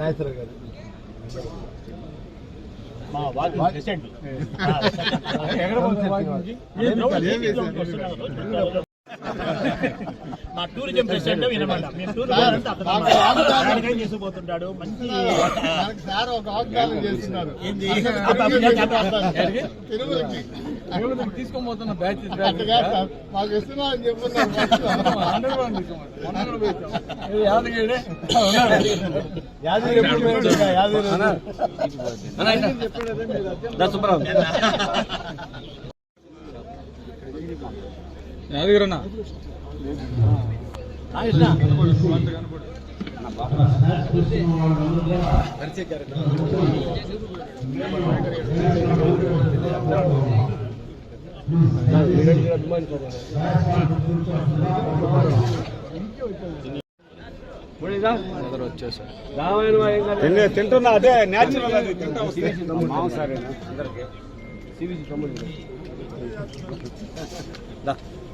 నాయసరావు గారు. ప్రెసిడెంట్. మా tourism president వినమాట. మేము టూర్ మంచి సార్ ఒక వాగ్దానం చేస్తున్నారు. తీసుకొని పోతున్న బ్యాచ్. మాకు అని చెప్పున్నారు. యాదగిరి యాదగిరి యాదగిరి అన్న తింటున్నా అదే న్యాచురల్ అది తింటా ప్రసాద్ కొడుకు రమేష్ అన్న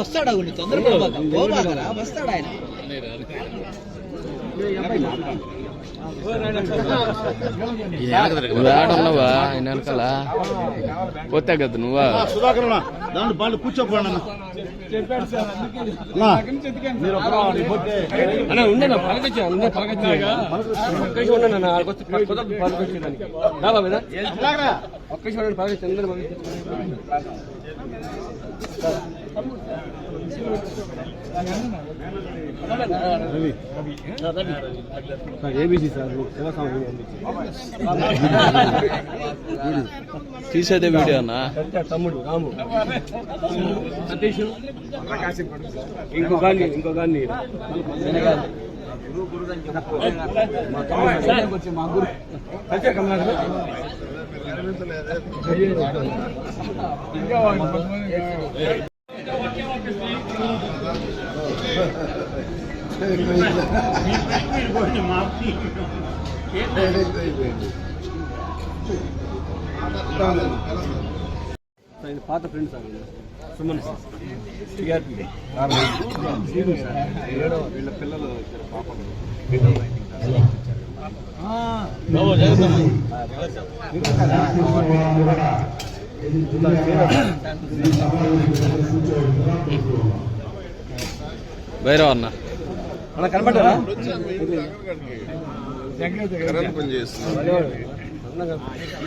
వస్తాడు వస్తాడు అవును తొందరపడబాక పోబాకరా వస్తాడు ఆయన నువ్వేడున్నావా ఆయన వెనకాల పోతే కదా నువ్వా సుధాకర్ దాంట్లో బాగా కూర్చోపోండి అన్న మీరు ఒకరు పోతే అన్న ఉండే నా పలకొచ్చా ఉండే పలకొచ్చా ఒక్కసి ఉన్నా నా కుదరదు పలకొచ్చేదానికి రాబా మీద ఒక్కసి ఉండండి పలకొచ్చి అందరూ ఏబీసీ సార్ తీసేదే వీడియో అన్న? తమ్ముడు రాము సతీష్ ఇంకో గాని ఇంకో గాని మా ఆయన పాత friend sir. Suman sir. T R P. వీళ్ళ పిల్లలు ఇద్దరు పాపలు భైరవ్ అన్న. అలా కనబడ్డారా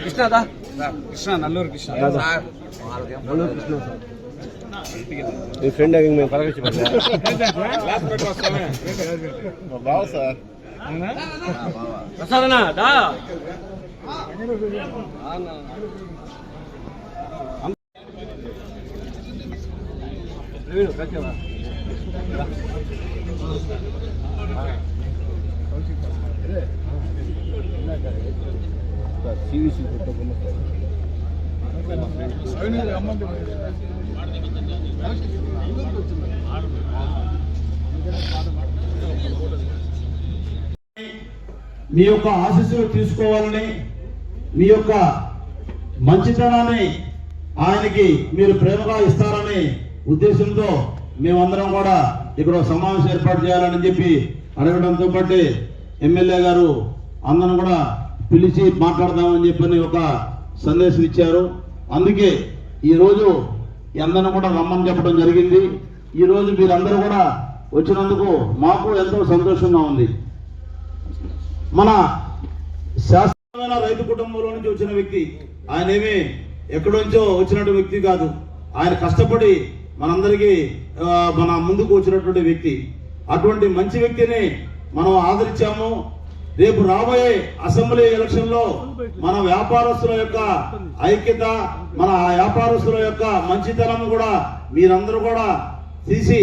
కృష్ణదా? కృష్ణ నల్లూరు కృష్ణ. నల్లూరు కృష్ణ సార్. మీ ఫ్రెండ్ మేము పలకచ్చి బావ సార్. ప్రసాదనా దా. సివిసి మీ యొక్క ఆశీస్సులు తీసుకోవాలని మీ యొక్క మంచితనాన్ని ఆయనకి మీరు ప్రేమగా ఇస్తారని ఉద్దేశంతో మేమందరం కూడా ఇక్కడ సమావేశం ఏర్పాటు చేయాలని చెప్పి అడగడంతో పాటు ఎమ్మెల్యే గారు అందరం కూడా పిలిచి మాట్లాడదామని చెప్పని ఒక సందేశం ఇచ్చారు. అందుకే ఈరోజు అందరం కూడా రమ్మని చెప్పడం జరిగింది. ఈరోజు మీరందరూ కూడా వచ్చినందుకు మాకు ఎంతో సంతోషంగా ఉంది. మన శాస్త్రమైన రైతు కుటుంబంలో నుంచి వచ్చిన వ్యక్తి ఆయన ఏమి ఎక్కడి నుంచో వచ్చినటువంటి వ్యక్తి కాదు. ఆయన కష్టపడి మనందరికీ మన ముందుకు వచ్చినటువంటి వ్యక్తి. అటువంటి మంచి వ్యక్తిని మనం ఆదరించాము. రేపు రాబోయే అసెంబ్లీ ఎలక్షన్లో మన వ్యాపారస్తుల యొక్క ఐక్యత మన ఆ వ్యాపారస్తుల యొక్క మంచితనం కూడా మీరందరూ కూడా తీసి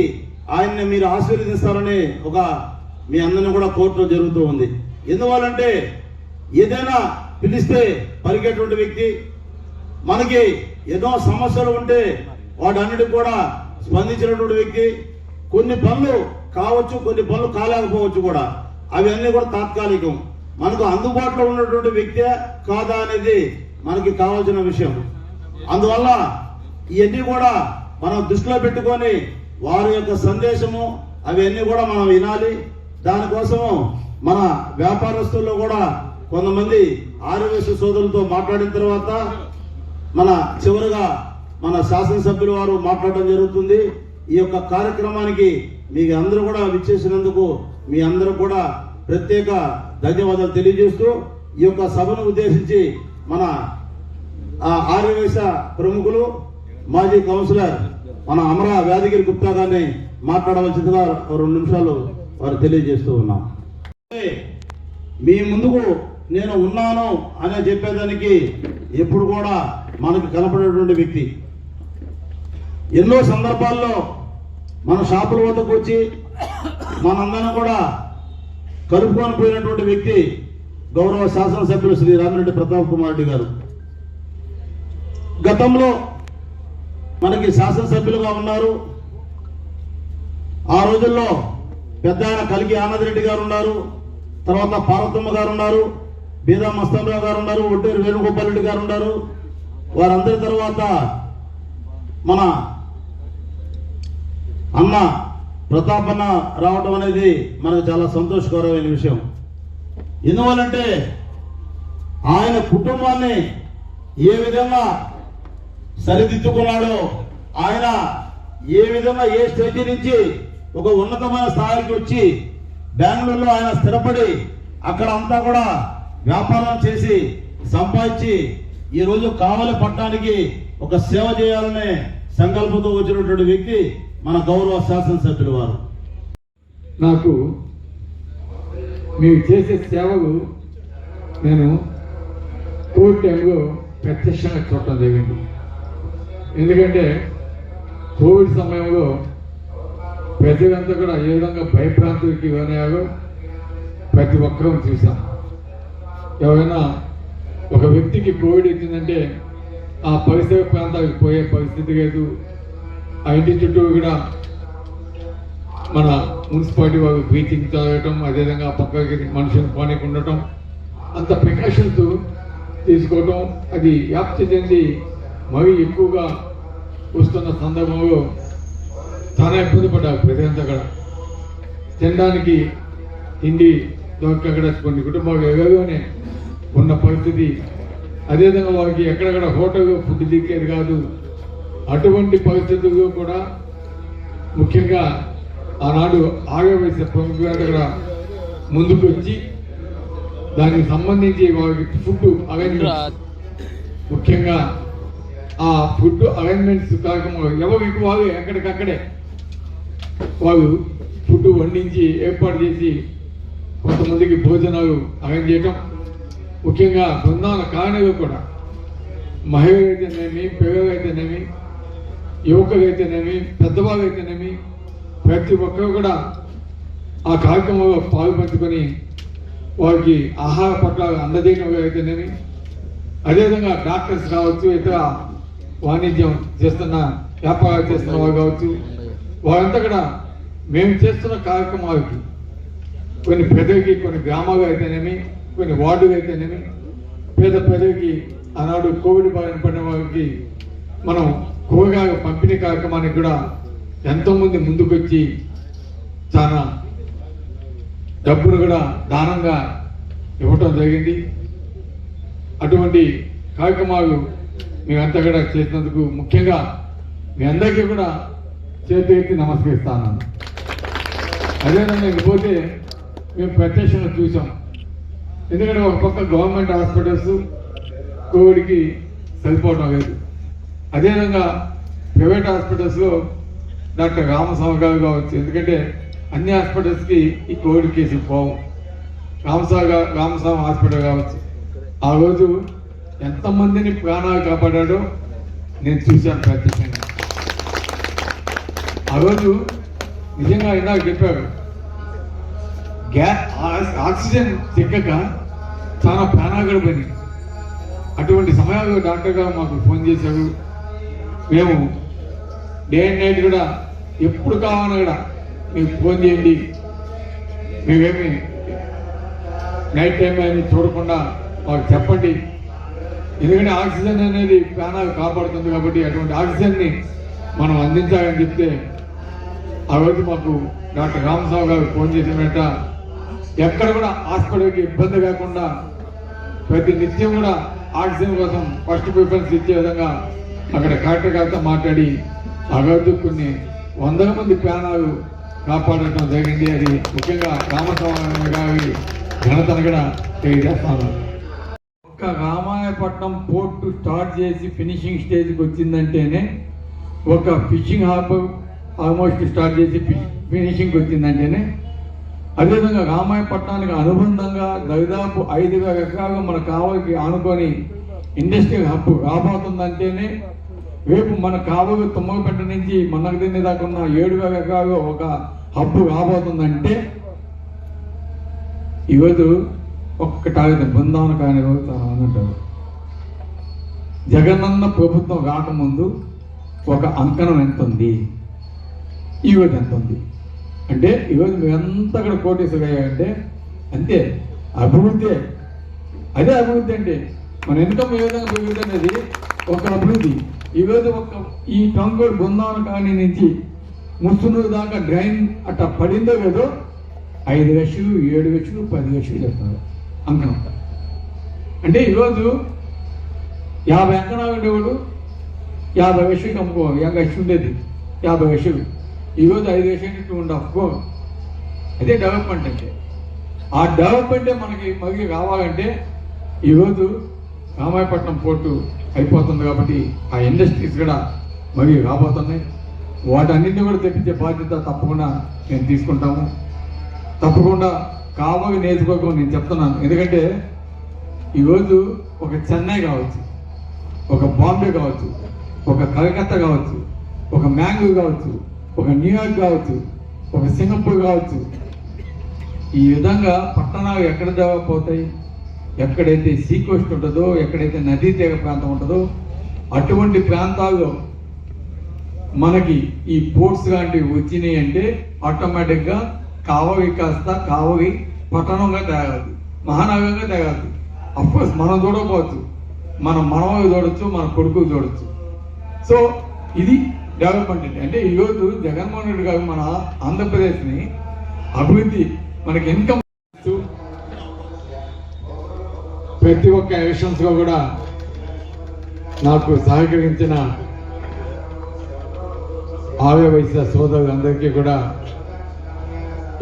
ఆయన్ని మీరు ఆశీర్వదిస్తారని ఒక మీ అందరిని కూడా కోర్టులో జరుగుతూ ఉంది. ఎందువల్లంటే ఏదైనా పిలిస్తే పలికేటువంటి వ్యక్తి మనకి ఎన్నో సమస్యలు ఉంటే వాటన్నిటికి కూడా స్పందించినటువంటి వ్యక్తి కొన్ని పనులు కావచ్చు కొన్ని పనులు కాలేకపోవచ్చు కూడా. అవి అన్నీ కూడా తాత్కాలికం. మనకు అందుబాటులో ఉన్నటువంటి వ్యక్తి కాదా అనేది మనకి కావాల్సిన విషయం. అందువల్ల ఇవన్నీ కూడా మనం దృష్టిలో పెట్టుకొని వారి యొక్క సందేశము అవన్నీ కూడా మనం వినాలి. దానికోసము మన వ్యాపారస్తుల్లో కూడా కొంతమంది ఆర్యవేశ సోదరులతో మాట్లాడిన తర్వాత మన చివరిగా మన శాసనసభ్యుల వారు మాట్లాడడం జరుగుతుంది. ఈ యొక్క కార్యక్రమానికి మీకు అందరూ కూడా విచ్చేసినందుకు మీ అందరూ కూడా ప్రత్యేక ధన్యవాదాలు తెలియజేస్తూ ఈ యొక్క సభను ఉద్దేశించి మన ఆ ఆర్యవేశ ప్రముఖులు మాజీ కౌన్సిలర్ మన అమరా వ్యాధిగిరి గుప్తా గారిని మాట్లాడవలసిందిగా రెండు నిమిషాలు వారు తెలియజేస్తూ ఉన్నాం. మీ ముందుకు నేను ఉన్నాను అనే చెప్పేదానికి ఎప్పుడు కూడా మనకు కనపడేటువంటి వ్యక్తి ఎన్నో సందర్భాల్లో మన షాపుల వద్దకు వచ్చి మనందరం కూడా కలుపుకొని పోయినటువంటి వ్యక్తి గౌరవ శాసనసభ్యులు శ్రీ రామిరెడ్డి ప్రతాప్ కుమార్ రెడ్డి గారు. గతంలో మనకి శాసనసభ్యులుగా ఉన్నారు. ఆ రోజుల్లో పెద్ద ఆయన కలిగి ఆనందరెడ్డి గారు ఉన్నారు. తర్వాత పార్వతమ్మ గారు ఉన్నారు. బీదా మస్తానరావు గారు ఉన్నారు. ఒట్టేరు వేణుగోపాల్ రెడ్డి గారు ఉన్నారు. వారందరి తర్వాత మన అన్న ప్రతాపన్న రావటం అనేది మనకు చాలా సంతోషకరమైన విషయం. ఎందువల్లంటే ఆయన కుటుంబాన్ని ఏ విధంగా సరిదిద్దుకున్నాడో ఆయన ఏ విధంగా ఏ స్టేజీ నుంచి ఒక ఉన్నతమైన స్థాయికి వచ్చి బెంగళూరులో ఆయన స్థిరపడి అక్కడ అంతా కూడా వ్యాపారం చేసి సంపాదించి ఈ రోజు కావలి పట్టణానికి ఒక సేవ చేయాలనే సంకల్పంతో వచ్చినటువంటి వ్యక్తి మన గౌరవ శాసనసభ్యులు వారు. నాకు మీరు చేసే సేవలు నేను కోవిడ్ టైంలో ప్రత్యక్షంగా చూడటం జరిగింది. ఎందుకంటే కోవిడ్ సమయంలో ప్రజలంతా కూడా ఏ విధంగా భయభ్రాంతులకి లోనయ్యారో ప్రతి ఒక్కరూ చూసాం ఎవరైనా ఒక వ్యక్తికి కోవిడ్ వచ్చిందంటే ఆ పరిసర ప్రాంతాలకు పోయే పరిస్థితి లేదు. ఆ ఇంటి చుట్టూ కూడా మన మున్సిపాలిటీ వాళ్ళు బ్రీతింగ్ తాగటం అదేవిధంగా పక్కకి మనుషులు పానికి ఉండటం అంత ప్రికాషన్స్ తీసుకోవటం అది వ్యాప్తి చెంది మరీ ఎక్కువగా వస్తున్న సందర్భంలో చాలా ఇబ్బంది పడ్డారు ప్రజలంతా కూడా. తినడానికి తిండి దొరకక్కడ కొన్ని కుటుంబాలు ఎగలోనే ఉన్న పరిస్థితి. అదేవిధంగా వారికి ఎక్కడెక్కడ హోటల్ ఫుడ్ దిక్కేది కాదు. అటువంటి పరిస్థితుల్లో కూడా ముఖ్యంగా ఆనాడు ఆగవేశ ప్రముఖ కూడా ముందుకు వచ్చి దానికి సంబంధించి వారికి ఫుడ్ అరేంజ్మెంట్స్ ముఖ్యంగా ఆ ఫుడ్ అరేంజ్మెంట్స్ కార్యక్రమంలో ఎవరికి వారు ఎక్కడికక్కడే వారు ఫుడ్ వండించి ఏర్పాటు చేసి కొంతమందికి భోజనాలు అరేంజ్ చేయటం. ముఖ్యంగా బృందాల కారణాలు కూడా మహిళలు అయితేనేమి యువకులు అయితేనేమి పెద్దవాళ్ళు అయితేనేమి ప్రతి ఒక్కరు కూడా ఆ కార్యక్రమంలో పాల్పంచుకొని వారికి ఆహార పట్ల అందజేయడం అయితేనేమి అదేవిధంగా డాక్టర్స్ కావచ్చు ఇతర వాణిజ్యం చేస్తున్న వ్యాపారాలు చేస్తున్న వారు కావచ్చు వారంతా కూడా మేము చేస్తున్న కార్యక్రమాలకి కొన్ని ప్రజలకి కొన్ని గ్రామాలు అయితేనేమి కొన్ని వార్డులు అయితేనేమి పేద ప్రజలకి ఆనాడు కోవిడ్ బారిన పడిన వారికి మనం కూరగాయల పంపిణీ కార్యక్రమానికి కూడా ఎంతోమంది ముందుకొచ్చి చాలా డబ్బును కూడా దానంగా ఇవ్వటం జరిగింది. అటువంటి కార్యక్రమాలు మేమంతా కూడా చేసినందుకు ముఖ్యంగా మీ అందరికీ కూడా చేతి ఎత్తి నమస్కరిస్తాను. అదేవిధంగా ఇకపోతే మేము ప్రత్యక్షంగా చూసాం. ఎందుకంటే ఒక పక్క గవర్నమెంట్ హాస్పిటల్స్ కోవిడ్కి సరిపోవడం లేదు. అదేవిధంగా ప్రైవేట్ హాస్పిటల్స్లో డాక్టర్ రామస్వామి గారు కావచ్చు. ఎందుకంటే అన్ని హాస్పిటల్స్కి ఈ కోవిడ్ కేసులు పోవు. రామస్వామి రామస్వామి హాస్పిటల్ కావచ్చు. ఆ రోజు ఎంతమందిని ప్రాణాలు కాపాడాడో నేను చూశాను ప్రత్యక్షంగా. ఆ రోజు నిజంగా ఇందాక చెప్పారు గ్యా ఆ- ఆక్సిజన్ చెక్కక చాలా ప్రాణాలు అటువంటి సమయాల్లో డాక్టర్ గారు మాకు ఫోన్ చేశారు. మేము డే అండ్ నైట్ కూడా ఎప్పుడు కావాలన్నా కూడా మీకు ఫోన్ చేయండి. మేమేమి నైట్ టైం అని చూడకుండా మాకు చెప్పండి. ఎందుకంటే ఆక్సిజన్ అనేది ప్రాణాలు కాపాడుతుంది కాబట్టి అటువంటి ఆక్సిజన్ని మనం అందించాలని చెప్తే ఆ రోజు మాకు డాక్టర్ రామస్వామి గారు ఫోన్ చేసినట్ట ఎక్కడ కూడా హాస్పిటల్కి ఇబ్బంది కాకుండా ప్రతి నిత్యం కూడా ఆక్సిజన్ కోసం ఫస్ట్ ప్రిఫరెన్స్ ఇచ్చే విధంగా అక్కడ కలెక్టర్ గారితో మాట్లాడి ఆ కొన్ని వందల మంది ప్రాణాలు కాపాడటం జరిగింది. అది ముఖ్యంగా రామస్వామి గారి ఘనతను కూడా తెలియజేస్తాను ఒక్క రామాయపట్నం పోర్టు స్టార్ట్ చేసి ఫినిషింగ్ స్టేజ్కి వచ్చిందంటేనే ఒక ఫిషింగ్ హార్బర్ ఆల్మోస్ట్ స్టార్ట్ చేసి ఫినిషింగ్కి వచ్చిందంటేనే అదేవిధంగా రామాయపట్నానికి అనుబంధంగా దాదాపు ఐదు వేల ఎకరాలు మన కావలికి ఆనుకొని ఇండస్ట్రియల్ హబ్ రాబోతుందంటేనే రేపు మన కాలువ తుమ్మలపెట్ట నుంచి మనకు తినే దాకా ఉన్న ఏడు వేల ఎకరాలు ఒక హబ్బు కాబోతుందంటే ఈరోజు ఒక్కటాగిన బృందావన కాని రోజు జగనన్న ప్రభుత్వం రాకముందు ఒక అంకణం ఎంత ఉంది? ఈరోజు ఎంత ఉంది? అంటే ఈరోజు మీరంతా కూడా కోటేశ్వరయ్యారంటే అంతే. అభివృద్ధి. అదే అభివృద్ధి అండి మన ఇన్కమ్ ఏ విధంగా పెరుగుతుంది అనేది ఒక అభివృద్ధి. ఈరోజు ఒక ఈ టంగోడు బృందావన కాలనీ నుంచి ముస్తునూరు దాకా డ్రైన్ అట్టా పడిందో లేదో ఐదు లక్షలు ఏడు లక్షలు పది లక్షలు చెప్తున్నారు అంకణం అంటే ఈరోజు యాభై అంకణాలు ఉండేవాడు యాభై లక్షలకి అమ్ముకో యాభై లక్షలు ఉండేది. యాభై లక్షలు. ఈరోజు ఐదు లక్షలు టూ అండ్ అదే డెవలప్మెంట్ అంటే. ఆ డెవలప్మెంటే మనకి మళ్ళీ కావాలంటే ఈరోజు రామాయపట్నం పోర్టు అయిపోతుంది కాబట్టి ఆ ఇండస్ట్రీస్ కూడా మరి రాబోతున్నాయి. వాటన్నింటినీ కూడా తెప్పించే బాధ్యత తప్పకుండా నేను తీసుకుంటాము తప్పకుండా కావలి నేర్చుకోకం నేను చెప్తున్నాను. ఎందుకంటే ఈరోజు ఒక చెన్నై కావచ్చు ఒక బాంబే కావచ్చు ఒక కలకత్తా కావచ్చు ఒక మ్యాంగ్లూర్ కావచ్చు ఒక న్యూయార్క్ కావచ్చు ఒక సింగపూర్ కావచ్చు. ఈ విధంగా పట్టణాలు ఎక్కడ డెవలప్ అవుతాయి? ఎక్కడైతే సీక్వెస్ట్ ఉంటుందో ఎక్కడైతే నదీ తీగ ప్రాంతం ఉంటుందో అటువంటి ప్రాంతాల్లో మనకి ఈ పోర్ట్స్ లాంటివి వచ్చినాయి అంటే ఆటోమేటిక్గా కావవి కాస్త కావవి పట్టణంగా తయారవుతుంది మహానగరంగా తయారవుతుంది అఫ్కోర్స్ మనం చూడకపోవచ్చు మన మనవలు చూడొచ్చు మన కొడుకు చూడొచ్చు. సో ఇది డెవలప్మెంట్ అంటే అంటే ఈరోజు జగన్మోహన్ రెడ్డి గారు మన ఆంధ్రప్రదేశ్ని అభివృద్ధి మనకి ఇన్కమ్ ప్రతి ఒక్క ఎలక్షన్స్లో కూడా నాకు సహకరించిన ఆర్య వయసు సోదరులందరికీ కూడా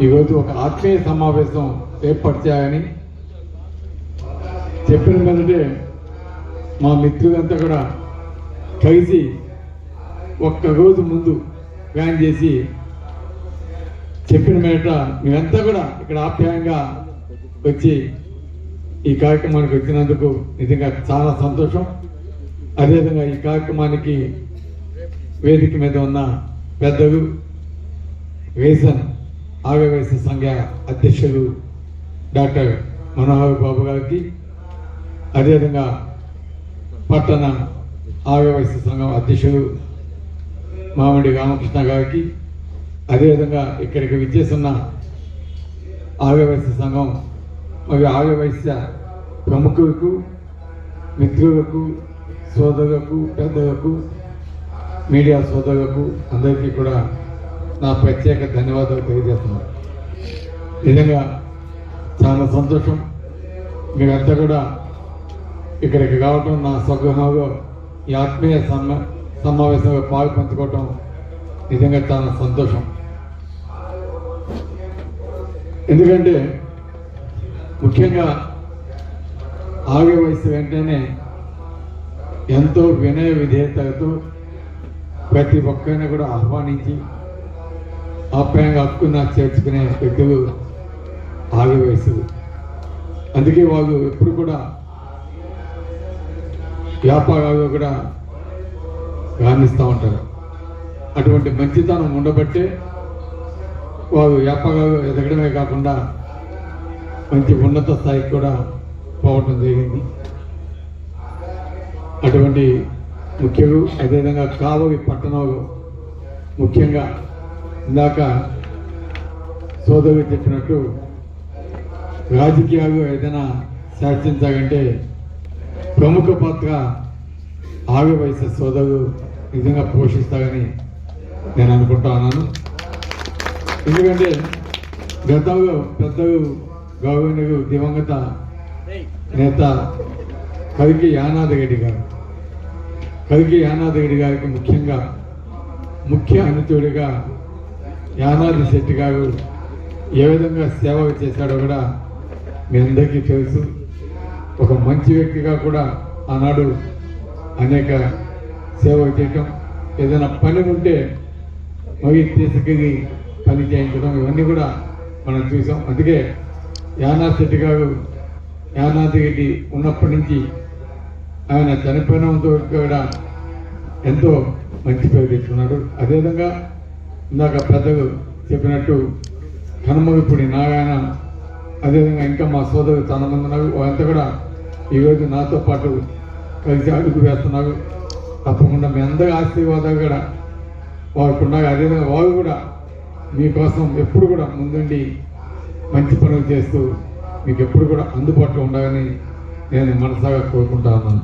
ఈరోజు ఒక ఆత్మీయ సమావేశం ఏర్పాటు చేయాలని చెప్పిన మీదటే మా మిత్రులంతా కూడా కలిసి ఒక్క రోజు ముందు ప్లాన్ చేసి చెప్పిన మీదట మేమంతా కూడా ఇక్కడ ఆప్యాయంగా వచ్చి ఈ కార్యక్రమానికి వచ్చినందుకు నిజంగా చాలా సంతోషం. అదేవిధంగా ఈ కార్యక్రమానికి వేదిక మీద ఉన్న పెద్దలు వేసన్ ఆగవేశ సంఘ అధ్యక్షులు డాక్టర్ మనోహర్ బాబు గారికి అదేవిధంగా పట్టణ ఆగవేశ సంఘం అధ్యక్షులు మామిడి రామకృష్ణ గారికి అదేవిధంగా ఇక్కడికి విచ్చేస్తున్న ఆగవేశ సంఘం మరియు ఆగవైశ్య ప్రముఖులకు మిత్రులకు సోదరులకు పెద్దలకు మీడియా సోదరులకు అందరికీ కూడా నా ప్రత్యేక ధన్యవాదాలు తెలియజేస్తున్నాను. నిజంగా చాలా సంతోషం. మీరంతా కూడా ఇక్కడికి రావటం నా స్వగృహంలో ఈ ఆత్మీయ సమ్మ సమావేశంలో పాలు పంచుకోవటం నిజంగా చాలా సంతోషం. ఎందుకంటే ముఖ్యంగా ఆగే వయసు వెంటనే ఎంతో వినయ విధేయతతో ప్రతి ఒక్కరిని కూడా ఆహ్వానించి ఆప్యాయంగా హక్కున చేర్చుకునే వ్యక్తులు ఆగే వయసు. అందుకే వాళ్ళు ఎప్పుడు కూడా వ్యాపారాలు కూడా గానిస్తూ ఉంటారు. అటువంటి మంచితనం ఉండబట్టే వారు వ్యాపారాలు ఎదగడమే కాకుండా మంచి ఉన్నత స్థాయికి కూడా పోవటం జరిగింది. అటువంటి ముఖ్యులు అదేవిధంగా కావలి పట్టణంలో ముఖ్యంగా ఇందాక సోదరు చెప్పినట్టు రాజకీయాలు ఏదైనా శాసించాలంటే ప్రముఖ పాత్ర ఆవి వయసు సోదరు నిజంగా పోషిస్తారని నేను అనుకుంటా ఉన్నాను. ఎందుకంటే గతంలో పెద్దలు గౌరవనీయులు దివంగత నేత కవికి యానాది రెడ్డి గారు. కవికి యానాది రెడ్డి గారికి ముఖ్యంగా ముఖ్య అనుచరుడిగా యానాది శెట్టి గారు ఏ విధంగా సేవ చేశాడో కూడా మీ అందరికీ తెలుసు. ఒక మంచి వ్యక్తిగా కూడా ఆనాడు అనేక సేవ చేయటం ఏదైనా పని ఉంటే మగి తీసుకెళ్ళి పని చేయించడం ఇవన్నీ కూడా మనం చూసాం. అందుకే యానాథ్ శెట్టి గారు యానాథ్ రెడ్డి ఉన్నప్పటి నుంచి ఆయన చనిపోయినంత వరకు కూడా ఎంతో మంచి పేరు తెచ్చుకున్నాడు. అదేవిధంగా ఇందాక పెద్దలు చెప్పినట్టు కనుమగిపూడి నారాయణ అదేవిధంగా ఇంకా మా సోదరు చాలా మంది ఉన్నారు. వారంతా కూడా ఈరోజు నాతో పాటు కలిసి అడుగు వేస్తున్నారు. తప్పకుండా మీ అందరి ఆశీర్వాదాలు కూడా వారికి ఉన్నాయి. అదేవిధంగా వారు కూడా మీకోసం ఎప్పుడు కూడా ముందుండి మంచి పనులు చేస్తూ మీకు ఎప్పుడు కూడా అందుబాటులో ఉండాలని నేను మనసాగా కోరుకుంటా ఉన్నాను.